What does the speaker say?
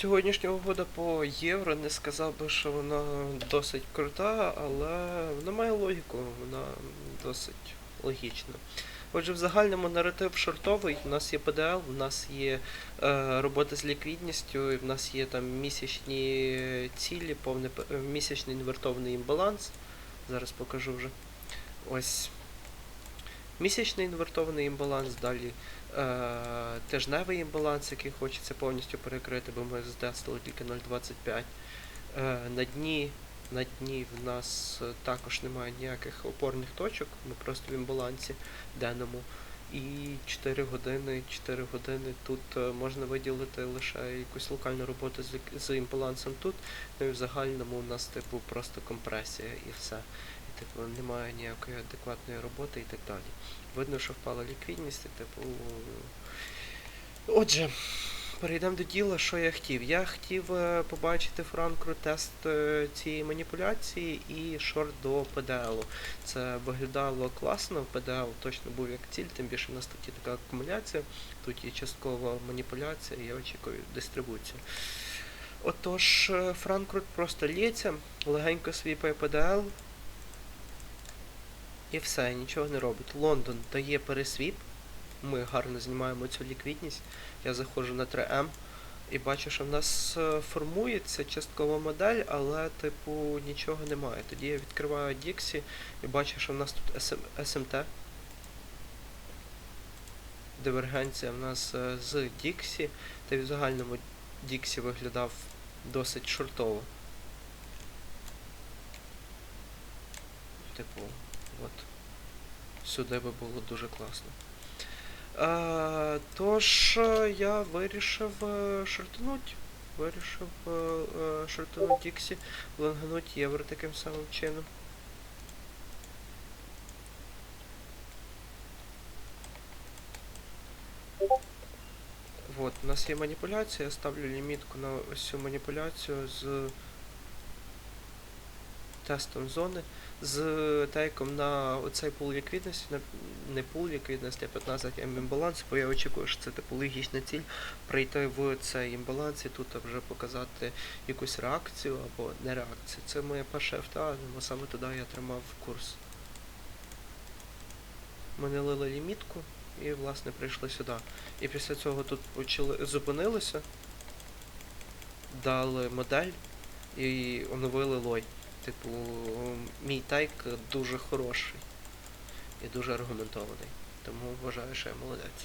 Сьогоднішня угода по євро не сказав би, що вона досить крута, але вона має логіку, вона досить логічна. Отже, в загальному наратив шортовий, у нас є ПДЛ, у нас є е, робота з ліквідністю, в нас є там місячні цілі, повний е, місячний інвертований імбаланс. Зараз покажу вже. Ось. Місячний інвертований імбаланс, далі е, тижневий імбаланс, який хочеться повністю перекрити, бо ми затестили тільки 0,25. Е, на дні на дні в нас також немає ніяких опорних точок, ми просто в імбалансі денному. І 4 години, 4 години тут е, можна виділити лише якусь локальну роботу з, з імбалансом тут, ну і в загальному у нас типу просто компресія і все. Типу немає ніякої адекватної роботи і так далі. Видно, що впала ліквідність, типу. Отже, перейдемо до діла, що я хотів. Я хотів е, побачити Франкру тест е, цієї маніпуляції і шорт до ПДЛ. Це виглядало класно, ПДЛ точно був як ціль, тим більше в нас тут є така акумуляція, тут є часткова маніпуляція, я очікую дистрибуцію. Отож, е, Франкрут просто лється, легенько свіпає ПДЛ. І все, нічого не робить. Лондон дає пересвіп. Ми гарно знімаємо цю ліквідність. Я заходжу на 3М і бачу, що в нас е, формується часткова модель, але, типу, нічого немає. Тоді я відкриваю Dixie і бачу, що в нас тут SM, SMT. Дивергенція в нас е, з Dixie, та в загальному Dixie виглядав досить шортово. Типу, от. Сюди би було дуже класно. Е, тож я вирішив е, шортануть. Вирішив е, е, шортануть Діксі, лонгануть євро таким самим чином. Вот, у нас є маніпуляція, я ставлю лімітку на ось цю маніпуляцію з тестом зони, з тейком на оцей пул ліквідності, на, не пул ліквідності, а 15 М імбаланс, бо я очікую, що це типу логічна ціль прийти в цей імбаланс і тут вже показати якусь реакцію або не реакцію. Це моя перша ФТА, бо саме туди я тримав курс. Ми не лили лімітку і, власне, прийшли сюди. І після цього тут почали, зупинилися, дали модель і оновили лой. Типу, мій тайк дуже хороший і дуже аргументований. Тому вважаю, що я молодець.